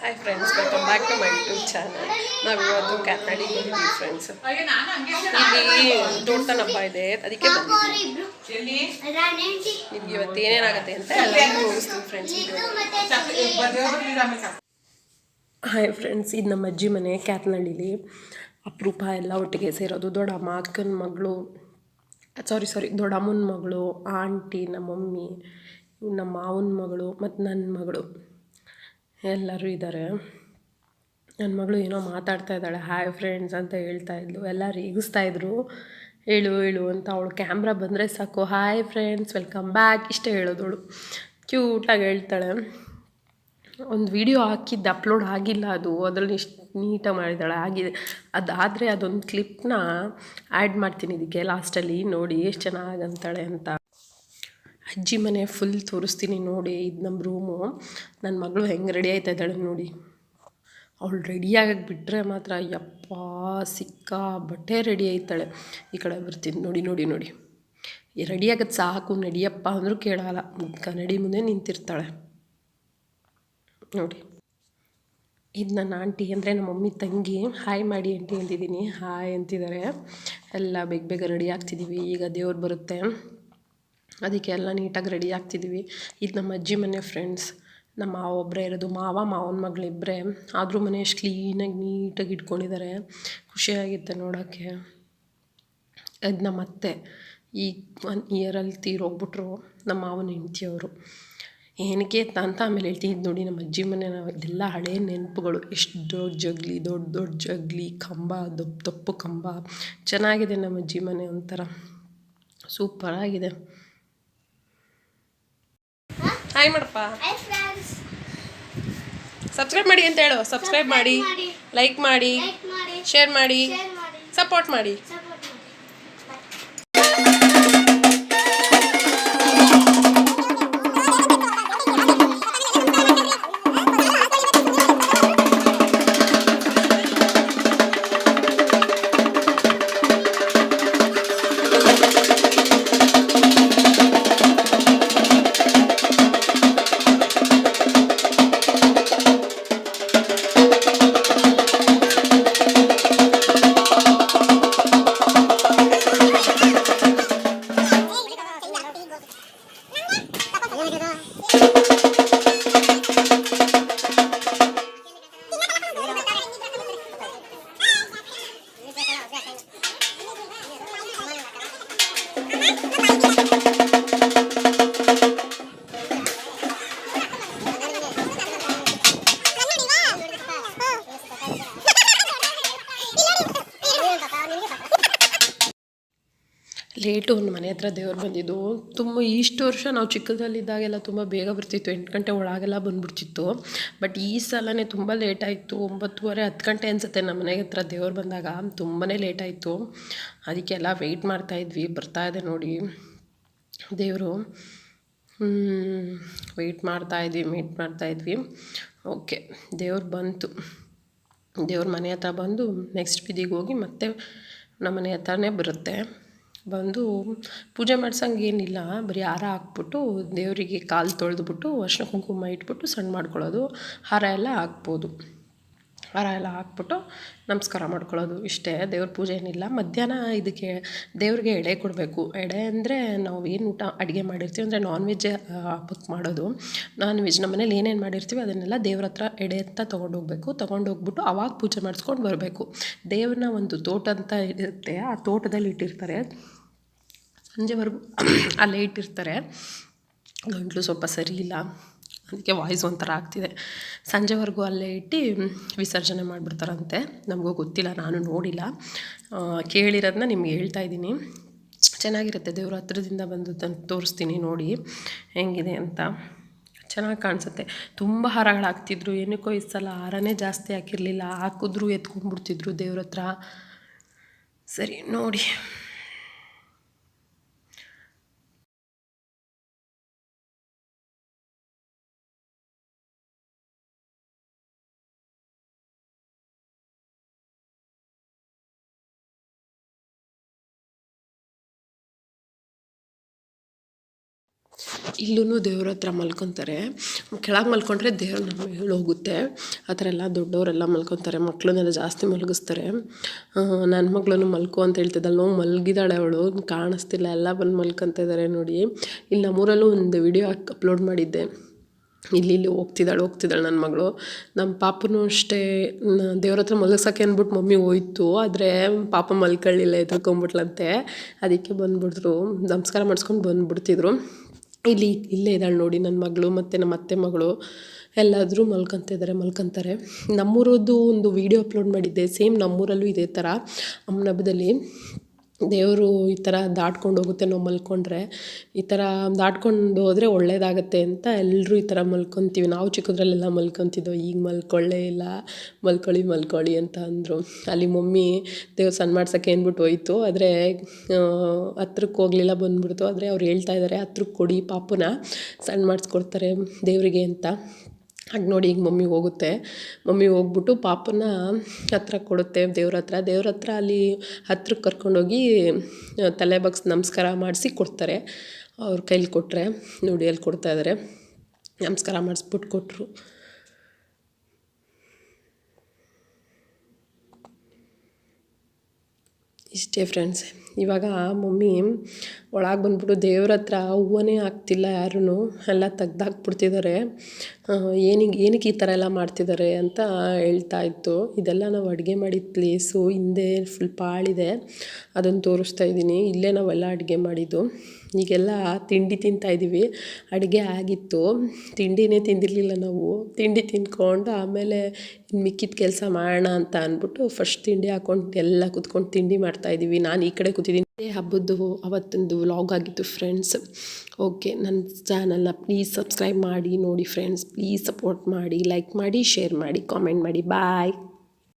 Hi friends welcome back to my YouTube channel ನಾವು ಇವತ್ತು ಕ್ಯಾತ್ನಾಡಿಗೆ ಬಂದಿದ್ದೀವಿ ಫ್ರೆಂಡ್ಸ್ ಇಲ್ಲಿ ದೊಡ್ಡ ಹಬ್ಬ ಇದೆ ಅದಕ್ಕೆ ಬಂದಿದ್ದೀವಿ ನಿಮ್ಗೆ ಇವತ್ತು ಏನೇನಾಗುತ್ತೆ ಅಂತ ಎಲ್ಲ ತೋರಿಸ್ತೀವಿ ಫ್ರೆಂಡ್ಸ್ ಹಾಯ್ ಫ್ರೆಂಡ್ಸ್ ಇದು ನಮ್ಮ ಅಜ್ಜಿ ಮನೆ ಕ್ಯಾತ್ನಳ್ಳಿಲಿ ಅಪರೂಪ ಎಲ್ಲ ಒಟ್ಟಿಗೆ ಸೇರೋದು. ದೊಡ್ಡಮ್ಮ ಅಕ್ಕನ ಮಗಳು ಸಾರಿ ಸಾರಿ ದೊಡ್ಡಮ್ಮನ ಮಗಳು ಆಂಟಿ ನಮ್ಮ ಮಮ್ಮಿ ನಮ್ಮ ಮಾವನ ಮಗಳು ಮತ್ತು ನನ್ನ ಮಗಳು. ಎಲ್ಲರೂ ಇದ್ದಾರೆ. ನನ್ನ ಮಗಳು ಏನೋ ಮಾತಾಡ್ತಾ ಇದ್ದಾಳೆ. ಹಾಯ್ ಫ್ರೆಂಡ್ಸ್ ಅಂತ ಹೇಳ್ತಾ ಇದ್ಲು. ಎಲ್ಲ ರೀಗಿಸ್ತಾ ಇದ್ರು. ಹೇಳು ಹೇಳು ಅಂತ ಅವಳು ಕ್ಯಾಮ್ರಾ ಬಂದರೆ ಸಾಕು. ಹಾಯ್ ಫ್ರೆಂಡ್ಸ್ ವೆಲ್ಕಮ್ ಬ್ಯಾಕ್ ಇಷ್ಟೇ ಹೇಳೋದವಳು ಕ್ಯೂಟಾಗಿ ಹೇಳ್ತಾಳೆ. ಒಂದು ವಿಡಿಯೋ ಹಾಕಿದ್ದು ಅಪ್ಲೋಡ್ ಆಗಿಲ್ಲ ಅದು. ಅದರಲ್ಲಿ ಇಷ್ಟು ನೀಟಾಗಿ ಮಾಡಿದ್ದಾಳೆ. ಆಗಿದೆ. ಅದಾದರೆ ಅದೊಂದು ಕ್ಲಿಪ್ನ ಆ್ಯಡ್ ಮಾಡ್ತೀನಿ ಇದಕ್ಕೆ ಲಾಸ್ಟಲ್ಲಿ ನೋಡಿ, ಎಷ್ಟು ಚೆನ್ನಾಗಿ ಅಂತಾಳೆ ಅಂತ. ಅಜ್ಜಿ ಮನೆ ಫುಲ್ ತೋರಿಸ್ತೀನಿ ನೋಡಿ, ಇದು ನಮ್ಮ ರೂಮು ನನ್ನ ಮಗಳು ಹೆಂಗೆ ರೆಡಿ ಆಯ್ತಾ ಇದ್ದಾಳೆ ನೋಡಿ. ಅವಳು ರೆಡಿಯಾಗಕ್ಕೆ ಬಿಟ್ಟರೆ ಮಾತ್ರ ಯಪ್ಪ, ಸಿಕ್ಕ ಬಟ್ಟೆ ರೆಡಿ ಆಯ್ತಾಳೆ. ಈ ಕಡೆ ಬರ್ತೀನಿ ನೋಡಿ ನೋಡಿ ನೋಡಿ. ರೆಡಿ ಆಗೋದು ಸಾಕು, ನಡಿಯಪ್ಪ ಅಂದರೂ ಕೇಳಲ್ಲ. ಕನ್ನಡಿ ಮುಂದೆ ನಿಂತಿರ್ತಾಳೆ. ನೋಡಿ. ಇದು ನನ್ನ ಆಂಟಿ ಅಂದರೆ ನಮ್ಮ ಮಮ್ಮಿ ತಂಗಿ. ಹಾಯ್ ಮಾಡಿ ಆಂಟಿ ಅಂತಿದ್ದೀನಿ. ಹಾಯ್ ಅಂತಿದ್ದಾರೆ. ಎಲ್ಲ ಬೇಗ ಬೇಗ ರೆಡಿ ಆಗ್ತಿದ್ದೀವಿ ಈಗ ದೇವ್ರು ಬರುತ್ತೆ. ಅದಕ್ಕೆ ಎಲ್ಲ ನೀಟಾಗಿ ರೆಡಿ ಆಗ್ತಿದ್ವಿ. ಇದು ನಮ್ಮ ಅಜ್ಜಿ ಮನೆ ಫ್ರೆಂಡ್ಸ್ ನಮ್ಮ ಮಾವ ಒಬ್ಬರೇ ಇರೋದು. ಮಾವ, ಮಾವನ ಮಗಳಿಬ್ಬರೇ ಆದರೂ ಮನೆ ಎಷ್ಟು ಕ್ಲೀನಾಗಿ ನೀಟಾಗಿ ಇಟ್ಕೊಂಡಿದ್ದಾರೆ ಖುಷಿಯಾಗಿತ್ತೆ ನೋಡೋಕ್ಕೆ. ಅದು ನಮ್ಮ ಅತ್ತೆ. ಈ ಒನ್ ಇಯರಲ್ಲಿ ತೀರೋಗ್ಬಿಟ್ರು. ನಮ್ಮ ಮಾವನ ಹೆಂಡ್ತಿಯವರು ಏನಕ್ಕೆ ಅಂತ ಆಮೇಲೆ ಹೇಳ್ತೀನಿ ಇದು ನೋಡಿ ನಮ್ಮ ಅಜ್ಜಿ ಮನೆ ನಾವು ಇದೆಲ್ಲ ಹಳೆ ನೆನಪುಗಳು. ಎಷ್ಟು ದೊಡ್ಡ ಜಗ್ಲಿ, ದೊಡ್ಡ ದೊಡ್ಡ ಜಗ್ಲಿ, ಕಂಬ ದಪ್ಪ ದಪ್ಪು ಕಂಬ. ಚೆನ್ನಾಗಿದೆ ನಮ್ಮ ಅಜ್ಜಿ ಮನೆ ಒಂಥರ. ಸೂಪರಾಗಿದೆ. ಹಾಯ್ ಮಾಡಪ್ಪ. ಸಬ್ಸ್ಕ್ರೈಬ್ ಮಾಡಿ ಅಂತ ಹೇಳು. ಸಬ್ಸ್ಕ್ರೈಬ್ ಮಾಡಿ ಲೈಕ್ ಮಾಡಿ ಶೇರ್ ಮಾಡಿ. ಸಪೋರ್ಟ್ ಮಾಡಿ Thank you. ಲೇಟು ಒಂದು ಮನೆ ಹತ್ರ ದೇವ್ರು ಬಂದಿದ್ದು. ತುಂಬ ಇಷ್ಟು ವರ್ಷ ನಾವು ಚಿಕ್ಕದಲ್ಲಿದ್ದಾಗೆಲ್ಲ ತುಂಬ ಬೇಗ ಬರ್ತಿತ್ತು. ಎಂಟು ಗಂಟೆ ಒಳಗೆಲ್ಲ ಬಂದ್ಬಿಡ್ತಿತ್ತು. ಬಟ್ ಈ ಸಲನೇ ತುಂಬ ಲೇಟಾಯಿತು. ಒಂಬತ್ತುವರೆ, ಹತ್ತು ಗಂಟೆ ಅನಿಸುತ್ತೆ ನಮ್ಮ ಮನೆ ಹತ್ರ ದೇವ್ರು ಬಂದಾಗ. ತುಂಬಾ ಲೇಟಾಯಿತು. ಅದಕ್ಕೆಲ್ಲ ವೆಯ್ಟ್ ಮಾಡ್ತಾಯಿದ್ವಿ ಬರ್ತಾ ಇದೆ ನೋಡಿ ದೇವರು. ವೆಯ್ಟ್ ಮಾಡ್ತಾಯಿದ್ವಿ ವೆಯ್ಟ್ ಮಾಡ್ತಾಯಿದ್ವಿ ಓಕೆ, ದೇವ್ರು ಬಂತು. ದೇವ್ರ ಮನೆ ಹತ್ರ ಬಂದು ನೆಕ್ಸ್ಟ್ ಬೀದಿಗೆ ಹೋಗಿ ಮತ್ತೆ ನಮ್ಮ ಮನೆ ಹತ್ರನೇ ಬರುತ್ತೆ. ಬಂದು ಪೂಜೆ ಮಾಡ್ಸಂಗೆ ಏನಿಲ್ಲ ಬರೀ ಹಾರ ಹಾಕ್ಬಿಟ್ಟು ದೇವರಿಗೆ ಕಾಲು ತೊಳೆದ್ಬಿಟ್ಟು ಅರ್ಶಿನ ಕುಂಕುಮ ಇಟ್ಬಿಟ್ಟು ಸಣ್ಣ ಮಾಡ್ಕೊಳ್ಳೋದು, ಹಾರ ಎಲ್ಲ ಹಾಕ್ಬೋದು. ಹಾರ ಎಲ್ಲ ಹಾಕ್ಬಿಟ್ಟು ನಮಸ್ಕಾರ ಮಾಡ್ಕೊಳ್ಳೋದು ಇಷ್ಟೇ. ದೇವ್ರ ಪೂಜೆ ಏನಿಲ್ಲ. ಮಧ್ಯಾಹ್ನ ಇದಕ್ಕೆ ದೇವ್ರಿಗೆ ಎಡೆ ಕೊಡಬೇಕು. ಎಡೆ ಅಂದರೆ ನಾವು ಏನು ಊಟ ಅಡುಗೆ ಮಾಡಿರ್ತೀವಿ ಅಂದರೆ ನಾನ್ ವೆಜ್ ಹಬ್ಬಕ್ಕೆ ಮಾಡೋದು. ನಾನ್ ವೆಜ್ ನಮ್ಮ ಮನೇಲಿ ಏನೇನು ಮಾಡಿರ್ತೀವಿ ಅದನ್ನೆಲ್ಲ ದೇವ್ರ ಹತ್ರ ಎಡೆ ಅಂತ ತೊಗೊಂಡೋಗ್ಬೇಕು. ತೊಗೊಂಡೋಗ್ಬಿಟ್ಟು ಅವಾಗ ಪೂಜೆ ಮಾಡಿಸ್ಕೊಂಡು ಬರಬೇಕು. ದೇವ್ರನ್ನ ಒಂದು ತೋಟ ಅಂತ ಇರುತ್ತೆ. ಆ ತೋಟದಲ್ಲಿ ಇಟ್ಟಿರ್ತಾರೆ. ಸಂಜೆವರೆಗೂ ಅಲ್ಲೇ ಇಟ್ಟಿರ್ತಾರೆ. ಗಂಟ್ಲು ಸ್ವಲ್ಪ ಸರಿ ಇಲ್ಲ. ಅದಕ್ಕೆ ವಾಯ್ಸ್ ಒಂಥರ ಆಗ್ತಿದೆ. ಸಂಜೆವರೆಗೂ ಅಲ್ಲೇ ಇಟ್ಟು ವಿಸರ್ಜನೆ ಮಾಡಿಬಿಡ್ತಾರಂತೆ. ನಮಗೂ ಗೊತ್ತಿಲ್ಲ, ನಾನು ನೋಡಿಲ್ಲ. ಕೇಳಿರೋದನ್ನ ನಿಮ್ಗೆ ಹೇಳ್ತಾ ಇದ್ದೀನಿ. ಚೆನ್ನಾಗಿರುತ್ತೆ, ದೇವ್ರ ಹತ್ರದಿಂದ ಬಂದು ತಂದು ತೋರಿಸ್ತೀನಿ ನೋಡಿ. ಹೆಂಗಿದೆ ಅಂತ. ಚೆನ್ನಾಗಿ ಕಾಣಿಸುತ್ತೆ. ತುಂಬ ಹಾರಗಳಾಗ್ತಿದ್ರು ಏನಕ್ಕೋ ಈ ಸಲ ಹಾರನೇ ಜಾಸ್ತಿ ಹಾಕಿರಲಿಲ್ಲ. ಹಾಕಿದ್ರು, ಎತ್ಕೊಂಡ್ಬಿಡ್ತಿದ್ರು ದೇವ್ರ ಹತ್ರ. ಸರಿ, ನೋಡಿ. ಇಲ್ಲೂ ದೇವ್ರ ಹತ್ರ ಮಲ್ಕೊತಾರೆ. ಕೆಳಗೆ ಮಲ್ಕೊಂಡ್ರೆ ದೇವ್ರು ನಮ್ಮ ಮೇಲೆ ಹೋಗುತ್ತೆ. ಆ ಥರ ಎಲ್ಲ ದೊಡ್ಡವರೆಲ್ಲ ಮಲ್ಕೊತಾರೆ ಮಕ್ಕಳನ್ನೆಲ್ಲ ಜಾಸ್ತಿ ಮಲಗಿಸ್ತಾರೆ. ನನ್ನ ಮಗಳನ್ನು ಮಲ್ಕು ಅಂತ ಹೇಳ್ತಿದ್ದಲ್ಲ ಮಲಗಿದಾಳೆ ಅವಳು, ಕಾಣಿಸ್ತಿಲ್ಲ, ಎಲ್ಲ ಬಂದು ಮಲ್ಕೊತ ಇದ್ದಾರೆ ನೋಡಿ. ಇಲ್ಲಿ ನಮ್ಮೂರಲ್ಲೂ ಒಂದು ವಿಡಿಯೋ ಅಪ್ಲೋಡ್ ಮಾಡಿದ್ದೆ. ಇಲ್ಲಿ ಇಲ್ಲಿ ಹೋಗ್ತಿದ್ದಾಳೆ ಹೋಗ್ತಿದ್ದಾಳೆ ನನ್ನ ಮಗಳು. ನಮ್ಮ ಪಾಪನೂ ಅಷ್ಟೇ ದೇವ್ರ ಹತ್ರ ಮಲಗಿಸೋಕೆ ಅಂದ್ಬಿಟ್ಟು ಮಮ್ಮಿ ಹೋಯ್ತು. ಆದರೆ ಪಾಪ ಮಲ್ಕೊಳ್ಳಿಲ್ಲ ಎದ್ಕೊಂಬಿಟ್ಲಂತೆ ಅದಕ್ಕೆ ಬಂದ್ಬಿಟ್ರು, ನಮಸ್ಕಾರ ಮಾಡಿಸ್ಕೊಂಡು ಬಂದುಬಿಡ್ತಿದ್ರು. ಇಲ್ಲಿ, ಇಲ್ಲೇ ಇದ್ದಾಳೆ ನೋಡಿ ನನ್ನ ಮಗಳು ಮತ್ತು ನಮ್ಮ ಅತ್ತೆ ಮಗಳು. ಎಲ್ಲಾದರೂ ಮಲ್ಕೊತಿದ್ದಾರೆ ಮಲ್ಕೊತಾರೆ. ನಮ್ಮೂರದ್ದು ಒಂದು ವೀಡಿಯೋ ಅಪ್ಲೋಡ್ ಮಾಡಿದ್ದೆ. ಸೇಮ್ ನಮ್ಮೂರಲ್ಲೂ ಇದೇ ಥರ ಅಮ್ಮನ ಹಬ್ಬದಲ್ಲಿ ದೇವರು ಈ ಥರ ದಾಟ್ಕೊಂಡು ಹೋಗುತ್ತೆ ನಾವು ಮಲ್ಕೊಂಡ್ರೆ, ಈ ಥರ ದಾಟ್ಕೊಂಡು ಹೋದರೆ ಒಳ್ಳೇದಾಗತ್ತೆ ಅಂತ ಎಲ್ಲರೂ ಈ ಥರ ಮಲ್ಕೊತೀವಿ. ನಾವು ಚಿಕ್ಕದ್ರಲ್ಲೆಲ್ಲ ಮಲ್ಕೊತಿದ್ದೋ, ಈಗ ಮಲ್ಕೊಳ್ಳೇ ಇಲ್ಲ, ಮಲ್ಕೊಳ್ಳಿ ಮಲ್ಕೊಳ್ಳಿ ಅಂತ ಅಂದರು. ಅಲ್ಲಿ ಮಮ್ಮಿ ದೇವ್ರು ಸಣ್ಣ ಮಾಡ್ಸೋಕ್ಕೆ ಅಂದ್ಬಿಟ್ಟು ಹೋಯ್ತು, ಆದರೆ ಹತ್ರಕ್ಕೆ ಹೋಗಲಿಲ್ಲ ಬಂದ್ಬಿಡ್ತು. ಆದರೆ ಅವ್ರು ಹೇಳ್ತಾ ಇದ್ದಾರೆ ಹತ್ರಕ್ಕೆ ಕೊಡಿ, ಪಾಪುನ ಸಣ್ಣ ಮಾಡಿಸ್ಕೊಡ್ತಾರೆ ದೇವರಿಗೆ ಅಂತ. ಹಾಗೆ ನೋಡಿ ಈಗ ಮಮ್ಮಿ ಹೋಗುತ್ತೆ. ಮಮ್ಮಿ ಹೋಗ್ಬಿಟ್ಟು ಪಾಪನ ಹತ್ರ ಕೊಡುತ್ತೆ ದೇವ್ರ ಹತ್ರ. ದೇವ್ರ ಹತ್ರ ಅಲ್ಲಿ ಹತ್ರಕ್ಕೆ ಕರ್ಕೊಂಡೋಗಿ ತಲೆ ಬಗ್ಸ್ ನಮಸ್ಕಾರ ಮಾಡಿಸಿ ಕೊಡ್ತಾರೆ. ಅವ್ರ ಕೈಲಿ ಕೊಟ್ಟರೆ ನೋಡಿ ಅಲ್ಲಿ ಕೊಡ್ತಾ ಇದ್ದಾರೆ ನಮಸ್ಕಾರ ಮಾಡಿಸ್ಬಿಟ್ಟು ಕೊಟ್ಟರು ಇಷ್ಟೇ ಫ್ರೆಂಡ್ಸ್ ಇವಾಗ ಮಮ್ಮಿ ಒಳಗೆ ಬಂದ್ಬಿಟ್ಟು ದೇವ್ರ ಹತ್ರ ಹೂವನೇ ಹಾಕ್ತಿಲ್ಲ ಯಾರೂ ಎಲ್ಲ ತೆಗ್ದಾಕ್ಬಿಡ್ತಿದ್ದಾರೆ ಏನಿಗೆ ಏನಕ್ಕೆ ಈ ಥರ ಎಲ್ಲ ಮಾಡ್ತಿದ್ದಾರೆ ಅಂತ ಹೇಳ್ತಾ ಇತ್ತು. ಇದೆಲ್ಲ ನಾವು ಅಡುಗೆ ಮಾಡಿದ ಪ್ಲೇಸು, ಹಿಂದೆ ಫುಲ್ ಪಾಳಿದೆ. ಅದನ್ನು ತೋರಿಸ್ತಾ ಇದ್ದೀನಿ. ಇಲ್ಲೇ ನಾವೆಲ್ಲ ಅಡುಗೆ ಮಾಡಿದ್ದು. ಈಗೆಲ್ಲ ತಿಂಡಿ ತಿಂತಾಯಿದ್ದೀವಿ ಅಡುಗೆ ಆಗಿತ್ತು. ತಿಂಡಿನೇ ತಿಂದಿರಲಿಲ್ಲ ನಾವು. ತಿಂಡಿ ತಿಂದ್ಕೊಂಡು ಆಮೇಲೆ ಮಿಕ್ಕಿದ ಕೆಲಸ ಮಾಡೋಣ ಅಂತ ಅಂದ್ಬಿಟ್ಟು ಫಸ್ಟ್ ತಿಂಡಿ ಹಾಕೊಂಡು ಎಲ್ಲ ಕುತ್ಕೊಂಡು ತಿಂಡಿ ಮಾಡ್ತಾಯಿದ್ದೀವಿ ನಾನು ಈ ಕಡೆ ಕೂತಿದ್ದೀನಿ. ಹಬ್ಬದ್ದು ಅವತ್ತೊಂದು ವ್ಲಾಗ್ ಆಗಿತ್ತು ಫ್ರೆಂಡ್ಸ್ ಓಕೆ ನನ್ನ ಚಾನಲ್ನ ಪ್ಲೀಸ್ ಸಬ್ಸ್ಕ್ರೈಬ್ ಮಾಡಿ, ನೋಡಿ ಫ್ರೆಂಡ್ಸ್ ಪ್ಲೀಸ್ ಸಪೋರ್ಟ್ ಮಾಡಿ ಲೈಕ್ ಮಾಡಿ ಶೇರ್ ಮಾಡಿ ಕಾಮೆಂಟ್ ಮಾಡಿ. ಬಾಯ್